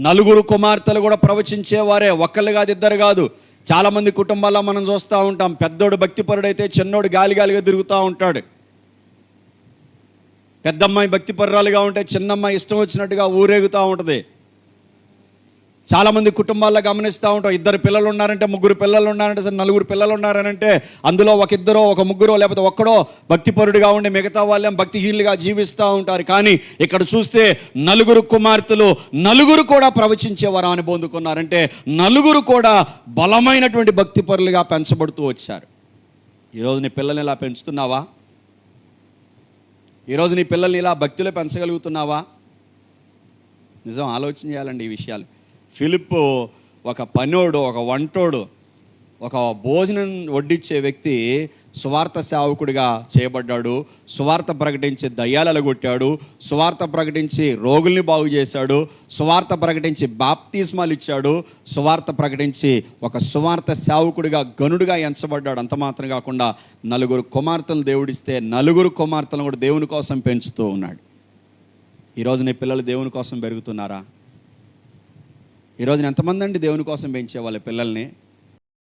నలుగురు కుమార్తెలు కూడా ప్రవచించేవారే ఒక్కళ్ళు కాదు ఇద్దరు కాదు. చాలామంది కుటుంబాల్లో మనం చూస్తూ ఉంటాం. పెద్దోడు భక్తిపరుడైతే చిన్నోడు గాలి గాలిగా తిరుగుతూ ఉంటాడు. పెద్దమ్మాయి భక్తిపరురాలుగా ఉంటే చిన్నమ్మాయి ఇష్టం వచ్చినట్టుగా ఊరేగుతూ ఉంటుంది. చాలామంది కుటుంబాల్లో గమనిస్తూ ఉంటాం. ఇద్దరు పిల్లలు ఉన్నారంటే ముగ్గురు పిల్లలు ఉన్నారంటే సరే నలుగురు పిల్లలు ఉన్నారనంటే అందులో ఒక ఇద్దరో ఒక ముగ్గురో లేకపోతే ఒక్కడో భక్తిపరుడిగా ఉండి మిగతా వాళ్ళేం భక్తిహీనులుగా జీవిస్తూ ఉంటారు. కానీ ఇక్కడ చూస్తే నలుగురు కుమార్తెలు నలుగురు కూడా ప్రవచించే వరాన్ని పొందుకున్నారంటే నలుగురు కూడా బలమైనటువంటి భక్తిపరులుగా పెంచబడుతూ వచ్చారు. ఈరోజు నీ పిల్లల్ని ఇలా పెంచుతున్నావా? ఈరోజు నీ పిల్లల్ని ఇలా భక్తిలో పెంచగలుగుతున్నావా? నిజం ఆలోచన చేయాలండి ఈ విషయాలు. ఫిలిప్ ఒక పనోడు ఒక వంటోడు ఒక భోజనం వడ్డించే వ్యక్తి సువార్త సేవకుడిగా చేయబడ్డాడు సువార్త ప్రకటించి దయ్యాలలు కొట్టాడు సువార్త ప్రకటించి రోగుల్ని బాగు చేశాడు సువార్త ప్రకటించి బాప్తిస్మాలు ఇచ్చాడు సువార్త ప్రకటించి ఒక సువార్త సేవకుడిగా గనుడిగా ఎంచబడ్డాడు. అంత మాత్రం కాకుండా నలుగురు కుమార్తెలు దేవుడిస్తే నలుగురు కుమార్తెలను కూడా దేవుని కోసం పెంచుతూ ఉన్నాడు. ఈరోజు నీ పిల్లలు దేవుని కోసం పెరుగుతున్నారా? ఈరోజు ఎంతమంది అండి దేవుని కోసం పెంచే వాళ్ళ పిల్లల్ని?